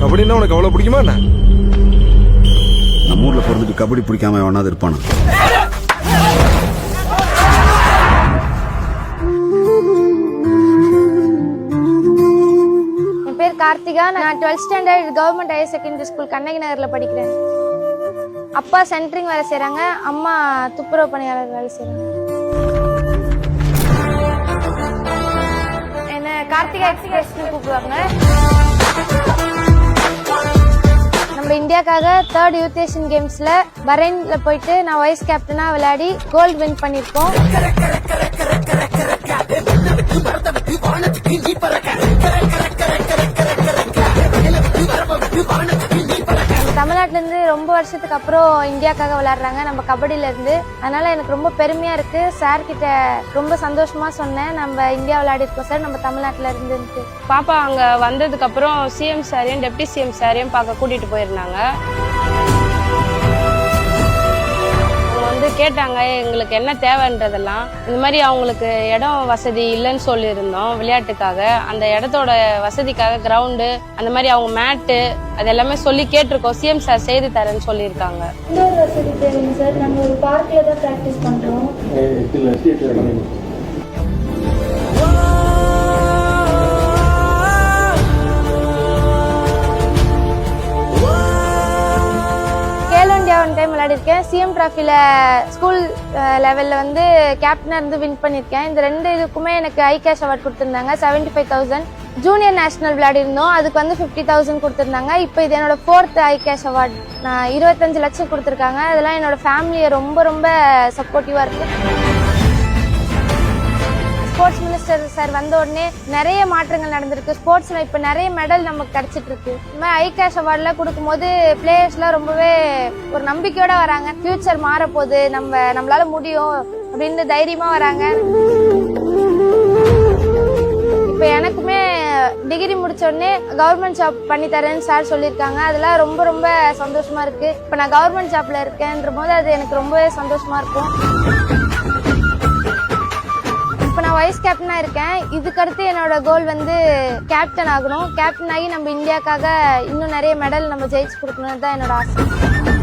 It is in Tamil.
கபடின்னா உனக்கு அவ்வளவு பிடிக்குமா என்ன? நம்ம ஊர்ல பிறந்துட்டு கபடி பிடிக்காம எவனாவது இருப்பானா? என் பேர் கார்த்திகா. நான் twelfth standard government higher secondary school Kannagi நகரில் படிக்கிறேன். அப்பா சென்ட்ரிங் வேலை செய்கிறாங்க அம்மா துப்புரவு பணியாளர் வேலை செய்கிறாங்க என்ன கார்த்திகா எக்ஸ்பிரஸ்னு கூப்பிடுவாங்க. நம்ம இந்தியாக்காக தேர்ட் யூத் ஏஷியன் கேம்ஸில் பரைனில் போயிட்டு நான் வைஸ் கேப்டனாக விளையாடி கோல்டு வின் பண்ணியிருக்கோம் தமிழ்நாட்டுல இருந்து ரொம்ப வருஷத்துக்கு அப்புறம் இந்தியாக்காக விளையாடுறாங்க நம்ம கபடியில இருந்து அதனால எனக்கு ரொம்ப பெருமையா இருக்கு. சார் கிட்ட ரொம்ப சந்தோஷமா சொன்னேன். நம்ம இந்தியா விளையாடிருக்கோம் சார் நம்ம தமிழ்நாட்டுல இருந்து பாப்பா அங்க வந்ததுக்கு அப்புறம் சிஎம் சாரையும் டெப்டி சிஎம் சாரையும் பார்க்க கூட்டிட்டு போயிருந்தாங்க. கேட்டாங்க எங்களுக்கு என்ன தேவைன்றதெல்லாம். இந்த மாதிரி அவங்களுக்கு இடம் வசதி இல்லைன்னு சொல்லியிருந்தோம் விளையாட்டுக்காக. அந்த இடத்தோட வசதிக்காக கிரவுண்டு அந்த மாதிரி அவங்க மேட்டு அது எல்லாமே சொல்லி கேட்டிருக்கோம். சிஎம் சார் செய்து தரேன்னு சொல்லியிருக்காங்க. இன்னொரு வசதி தேவைங்க சார் நம்ம ஒரு பார்க்ல தான் ப்ராக்டிஸ் பண்றோம். ஒன் விளையாடிருக்கேன் சிஎம் ட்ராஃபியில் ஸ்கூல் லெவலில் வந்து கேப்டனாக இருந்து வின் பண்ணியிருக்கேன் இந்த ரெண்டு இதுக்குமே எனக்கு ஐ கேஷ் அவார்ட் கொடுத்துருந்தாங்க. Seventy five thousand junior national விளையாடிருந்தோம். அதுக்கு வந்து ஃபிஃப்டி தௌசண்ட் கொடுத்துருந்தாங்க. இப்போ இது என்னோட ஃபோர்த் ஐ கேஷ் அவார்ட் நான் இருபத்தஞ்சு லட்சம் கொடுத்துருக்காங்க. அதெல்லாம் என்னோட ஃபேமிலியை ரொம்ப ரொம்ப சப்போர்ட்டிவாக இருக்குது ஸ்போர்ட்ஸ் மினிஸ்டர் சார் வந்த உடனே நிறைய மாற்றங்கள் நடந்திருக்கு. ஸ்போர்ட்ஸ்ல இப்ப நிறைய மெடல் நமக்கு கிடைச்சிட்டு இருக்கு இந்த மாதிரி ஐ கேஷ் அவார்ட்லாம் கொடுக்கும்போது பிளேயர்ஸ்லாம் ரொம்பவே ஒரு நம்பிக்கையோட வராங்க. ஃபியூச்சர் மாறப்போகுது. நம்ம நம்மளால முடியும் அப்படின்னு தைரியமா வராங்க. இப்போ எனக்குமே டிகிரி முடிச்ச உடனே கவர்மெண்ட் ஜாப் பண்ணி தரேன்னு சார் சொல்லியிருக்காங்க. அதெல்லாம் ரொம்ப ரொம்ப சந்தோஷமா இருக்கு. இப்போ நான் கவர்மெண்ட் ஜாப்ல இருக்கேன்ற போது அது எனக்கு ரொம்பவே சந்தோஷமா இருக்கும். வைஸ் கேப்டனாக இருக்கேன். இதுக்கடுத்து என்னோட கோல் வந்து கேப்டன் ஆகணும். கேப்டன் ஆகி நம்ம இந்தியாக்காக இன்னும் நிறைய மெடல் நம்ம ஜெயிச்சு கொடுக்கணும்னு தான் என்னோட ஆசை.